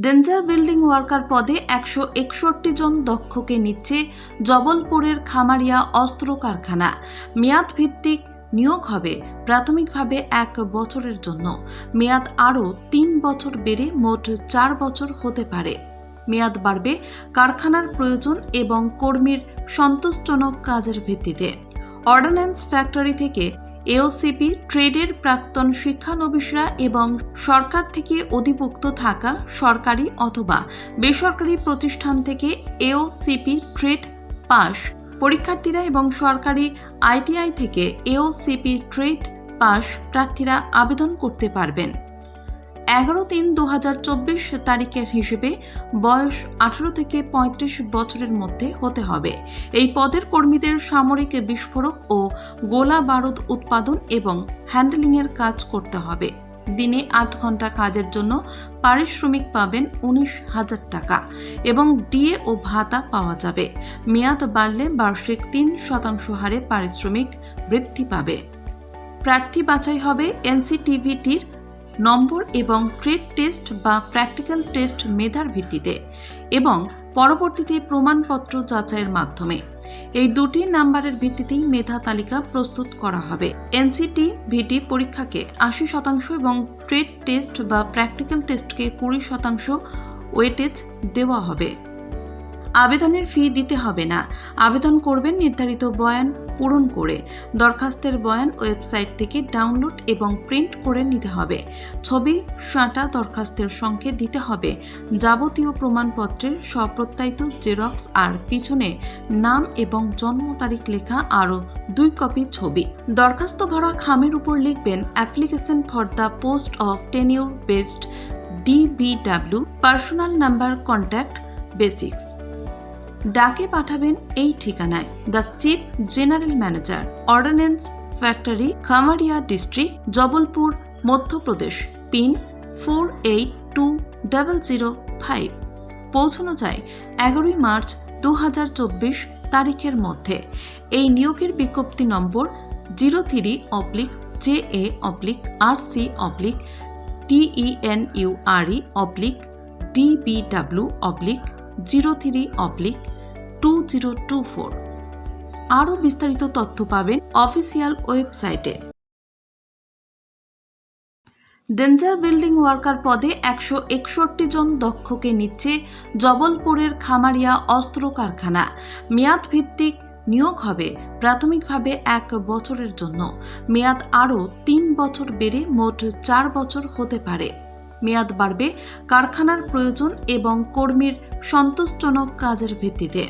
Danger building worker পদে একশো একষট্টি জন দক্ষকে নিচ্ছে জবলপুরের খামারিয়া অস্ত্র কারখানা। মেয়াদ ভিত্তিক নিয়োগ হবে প্রাথমিকভাবে এক বছরের জন্য। মেয়াদ আরও তিন বছর বেড়ে মোট চার বছর হতে পারে। মেয়াদ বাড়বে কারখানার প্রয়োজন এবং কর্মীর সন্তোষজনক কাজের ভিত্তিতে। অর্ডিন্যান্স ফ্যাক্টরি থেকে এওসিপি ট্রেডের প্রাক্তন শিক্ষানবিশরা এবং সরকার থেকে অধিভুক্ত থাকা সরকারি অথবা বেসরকারি প্রতিষ্ঠান থেকে এওসিপি ট্রেড পাস। পরীক্ষার্থীরা এবং সরকারি আইটিআই থেকে এওসিপি ট্রেড পাস। প্রার্থীরা আবেদন করতে পারবেন। এগারো তিন দু তারিখের হিসেবে বয়স আঠারো থেকে পঁয়ত্রিশ বছরের মধ্যে হতে হবে। এই পদের কর্মীদের সামরিক বিস্ফোরক ও গোলা বারুদ উৎপাদন এবং হ্যান্ডেলিংয়ের কাজ করতে হবে। দিনে আট ঘণ্টা কাজের জন্য পারিশ্রমিক পাবেন উনিশ হাজার টাকা এবং ডিএ ও ভাতা পাওয়া যাবে। মেয়াদ বাড়লে বার্ষিক তিন শতাংশ হারে পারিশ্রমিক বৃদ্ধি পাবে। প্রার্থী বাছাই হবে এনসিটিভিটির নম্বর এবং ট্রেড টেস্ট বা প্র্যাকটিক্যাল টেস্ট মেধার ভিত্তিতে এবং পরবর্তীতে প্রমাণপত্র যাচাইয়ের মাধ্যমে। এই দুটি নাম্বারের ভিত্তিতেই মেধা তালিকা প্রস্তুত করা হবে। এনসিটি, ভিটি পরীক্ষাকে আশি শতাংশ এবং ট্রেড টেস্ট বা প্র্যাকটিক্যাল টেস্টকে কুড়ি শতাংশ ওয়েটেজ দেওয়া হবে। আবেদনের ফি দিতে হবে না। আবেদন করবেন নির্ধারিত বয়ান পূরণ করে। দরখাস্তের বয়ান ওয়েবসাইট থেকে ডাউনলোড এবং প্রিন্ট করে নিতে হবে। ছবি, সাঁটা দরখাস্তের সঙ্গে দিতে হবে। যাবতীয় প্রমাণপত্রের স্বপ্রত্যায়িত জেরক্স আর পিছনে নাম এবং জন্ম তারিখ লেখা আরও দুই কপি ছবি। দরখাস্ত ভরা খামের উপর লিখবেন, application for the post of tenure based DBW personal number contact basics. ডাকে পাঠাবেন এই ঠিকানায়। The chief general manager, ordnance factory, Khamaria district, Jabalpur, Madhya Pradesh, pin four eight two double zero five পৌঁছানো যায় এগারোই মার্চ দু হাজার চব্বিশ তারিখের মধ্যে। এই নিয়োগের বিজ্ঞপ্তি number zero three oblique J A oblique R C oblique T E N U R E oblique DBW oblique zero three oblique two zero two four আরও বিস্তারিত তথ্য পাবেন অফিসিয়াল ওয়েবসাইটে। ডেঞ্জার বিল্ডিং ওয়ার্কার পদে একশো একষট্টি জন দক্ষকে নিচ্ছে জবলপুরের খামারিয়া অস্ত্র কারখানা। মেয়াদ ভিত্তিক নিয়োগ হবে প্রাথমিকভাবে এক বছরের জন্য। মেয়াদ আরও তিন বছর বেড়ে মোট চার বছর হতে পারে। মেয়াদ বাড়বে কারখানার প্রয়োজন এবং কর্মীর সন্তোষজনক কাজের ভিত্তিতে।